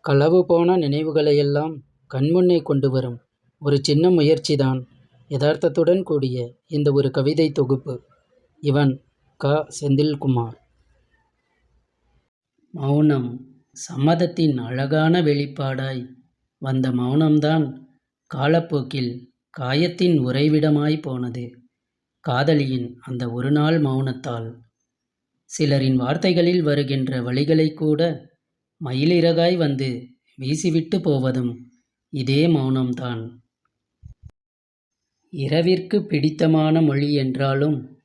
களவு போன நினைவுகளையெல்லாம் கண்முன்னே கொண்டு வரும் ஒரு சின்ன முயற்சிதான் யதார்த்தத்துடன் கூடிய இந்த ஒரு கவிதைத் தொகுப்பு. இவன் க. செந்தில்குமார். மௌனம் சம்மதத்தின் அழகான வெளிப்பாடாய் வந்த மௌனம்தான் காலப்போக்கில் காயத்தின் உறைவிடமாய் போனது. காதலியின் அந்த ஒருநாள் மௌனத்தால். சிலரின் வார்த்தைகளில் வருகின்ற வழிகளை கூட மயிலிறகாய் வந்து வீசிவிட்டுப் போவதும் இதே மௌனம்தான். இரவிற்கு பிடித்தமான மொழி என்றாலும்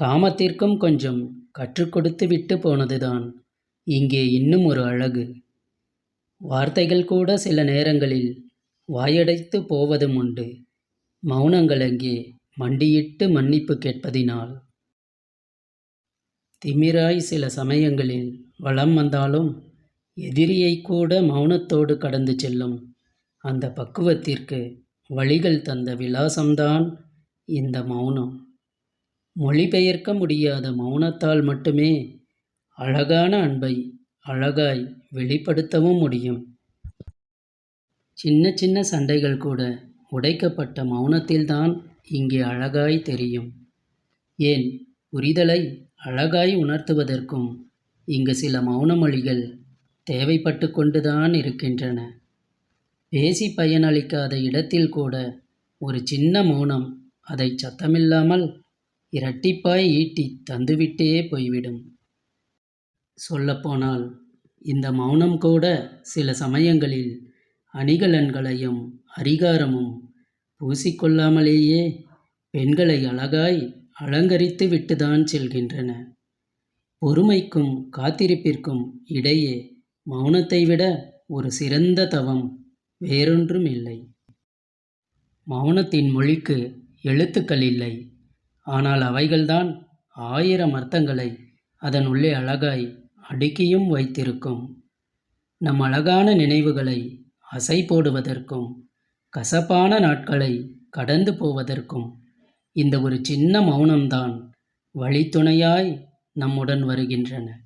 காமத்திற்கும் கொஞ்சம் கற்றுக் கொடுத்துவிட்டுப் போனதுதான் இங்கே இன்னும் ஒரு அழகு. வார்த்தைகள் கூட சில நேரங்களில் வாயடைத்துப் போவதுமுண்டு மௌனங்கள் அங்கே மண்டியிட்டு மன்னிப்பு கேட்பதினால். திமிராய் சில சமயங்களில் வளம் வந்தாலும் எதிரியைக்கூட மௌனத்தோடு கடந்து செல்லும் அந்த பக்குவத்திற்கு வழிகள் தந்த விலாசம்தான் இந்த மௌனம். மொழிபெயர்க்க முடியாத மௌனத்தால் மட்டுமே அழகான அன்பை அழகாய் வெளிப்படுத்தவும் முடியும். சின்ன சின்ன சண்டைகள் கூட உடைக்கப்பட்ட மௌனத்தில்தான் இங்கே அழகாய் தெரியும். ஏன் புரிதலை அழகாய் உணர்த்துவதற்கும் இங்கு சில மௌன மொழிகள் தேவைப்பட்டு கொண்டுதான் இருக்கின்றன. பேசி பயனளிக்காத இடத்தில் கூட ஒரு சின்ன மௌனம் அதைச் சத்தமில்லாமல் இரட்டிப்பாய் ஈட்டித் தந்துவிட்டே போய்விடும். சொல்லப்போனால் இந்த மௌனம் கூட சில சமயங்களில் அணிகலன்களையும் அதிகாரமும் பூசிக்கொள்ளாமலேயே பெண்களை அழகாய் அலங்கரித்து விட்டுதான் செல்கின்றன. பொறுமைக்கும் காத்திருப்பிற்கும் இடையே மௌனத்தை விட ஒரு சிறந்த தவம் வேறொன்றும் இல்லை மௌனத்தின் மொழிக்கு எழுத்துக்கள் இல்லை. ஆனால் அவைகள்தான் ஆயிரம் அர்த்தங்களை அதன் உள்ளே அழகாய் அடுக்கியும் வைத்திருக்கும். நம் அழகான நினைவுகளை அசை போடுவதற்கும் கசப்பான நாட்களை கடந்து போவதற்கும் இந்த ஒரு சின்ன மௌனம்தான் வழித்துணையாய் நம்முடன் வருகின்றன.